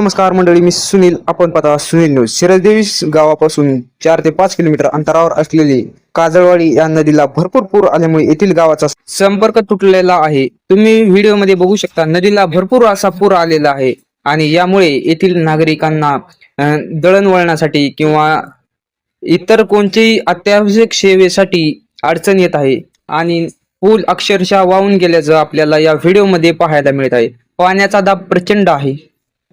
नमस्कार मंडळी मी सुनील. आपण पाहता सुनील न्यूज. शिरदेवी गावापासून चार ते पाच किलोमीटर अंतरावर असलेली काजळवाडी या नदीला भरपूर पूर आल्यामुळे येथील गावाचा संपर्क तुटलेला आहे. तुम्ही व्हिडिओमध्ये बघू शकता नदीला भरपूर असा पूर आलेला आहे आणि यामुळे येथील नागरिकांना दळणवळणासाठी किंवा इतर कोणत्याही अत्यावश्यक सेवेसाठी अडचण येत आहे आणि पूल अक्षरशः वाहून गेल्याचं आपल्याला या व्हिडिओमध्ये पाहायला मिळत आहे. पाण्याचा दाब प्रचंड आहे.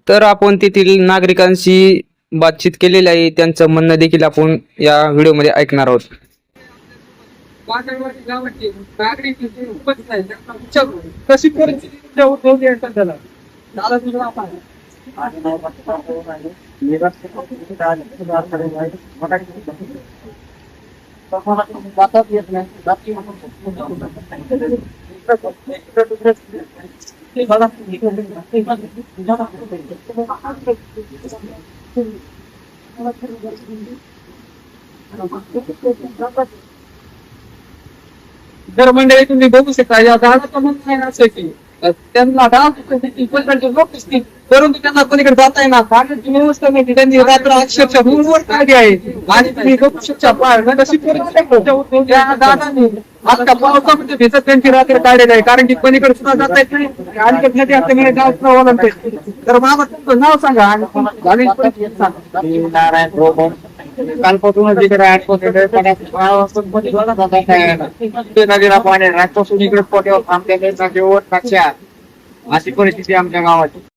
तर आपण तेथील नागरिकांशी बातचीत केलेली आहे त्यांचं म्हणणं देखील आपण या व्हिडिओमध्ये ऐकणार आहोत वादळवाडी गावाची नागरिक इथे उपस्थित आहेत. त्यांना विचारू. कशी परिस्थिती तुमच्या उद्भवली आहे सध्याला दादा तुझं नाव काय? जर मंडळी तुम्ही बघू शकता या झाडाचं म्हणणं आहे असं की त्यांना असतील परंतु त्यांना कोणीकडे जाता येणार पाण्याची व्यवस्था नाही त्यांनी रात्र अक्षरशः रूमवर काढली आहे. आणि तुम्ही बघू शकता दादांनी आता पावसामध्ये भिजत त्यांची रात्र काढलेली आहे. कारण की पलीकडे सुद्धा जाता येत नाही. आणि नदी असल्यामुळे गाव सुद्धा ओलांडते तर बाबा तुमचं नाव सांगा आणि आणि कालपासूनच इकडे आठवत नदीला पाणी आजपासून इकडे पोट्यावर थांबलेले नदीवर अशी परिस्थिती आमच्या गावाची.